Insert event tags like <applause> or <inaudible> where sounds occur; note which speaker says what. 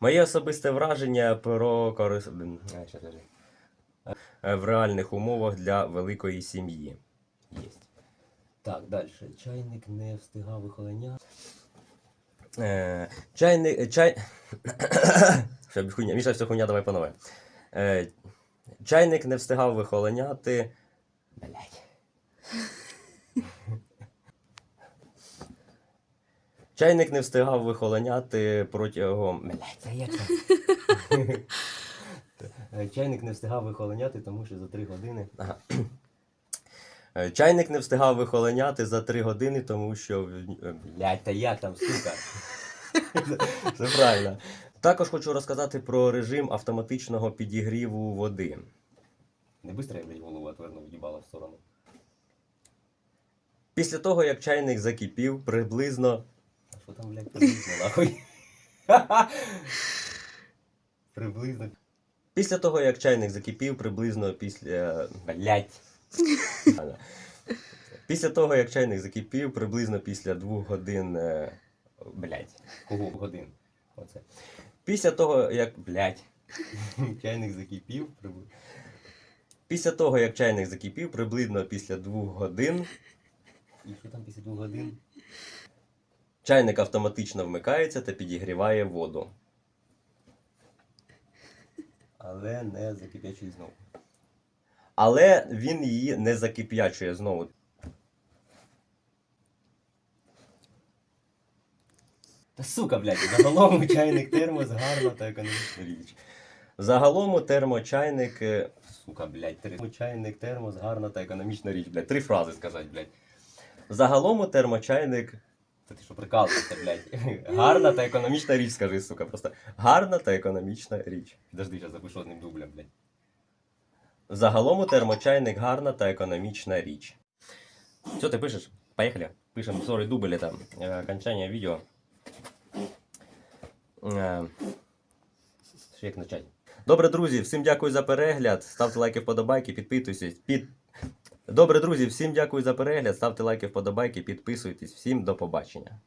Speaker 1: Моє особисте враження про корис... Е, в реальних умовах для великої сім'ї. Єсть. Так, далі. Чайник не встигав вихолоняти. Е, чайник. Чай... <coughs> Хуйня. Міша, все хуйня, давай панове. Е, чайник не встигав вихолоняти. Блять. Чайник не встигав вихолоняти протягом. Е, Чайник не встигав вихолоняти, тому що за 3 години. Ага. Е, Чайник не встигав вихолоняти за 3 години, тому що. е, Блять, та як там, сука? <laughs> Все правильно. Також хочу розказати про режим автоматичного підігріву води. Не быстро я, блядь, голову отвернув, їбала в сторону. Після того, як чайник закипів, приблизно. Що там, блядь, приблизно, нахуй? <laughs> приблизно. Після того, як чайник закипів, приблизно після. Блять. <laughs> Після того, як чайник закипів, приблизно після двох годин. е, Блять. Кого годин? Оце. Після того, як. Блять. <laughs> Чайник закипів. прибли- Після того, як чайник закипів, приблизно після двох годин. І що там після двох годин? Чайник автоматично вмикається та підігріває воду. Але не закип'ячує знову. Але він її не закип'ячує знову. Та сука, блядь, загалом чайник термос гарна та економічна річ. Загалом термочайник. е, Сука, блядь, термочайник термос гарна та економічна річ, блядь. Три фрази сказати, блядь. Загалом термочайник. Та ти що прикалуєшся, блядь. <laughs> Гарна та економічна річ, скажи, сука. Просто гарна та економічна річ. Подожди, зараз запишу одним дублем, блядь. Загалом термочайник гарна та економічна річ. Що ти пишеш? Поїхали. Пишемо 40 дубль, это э, окончание видео. Е, Що як почати? Добре, друзі, всім дякую за перегляд. Ставте лайки, вподобайки, підписуйтесь. Під... Добре, друзі, всім дякую за перегляд. Ставте лайки, вподобайки, підписуйтесь. Всім до побачення.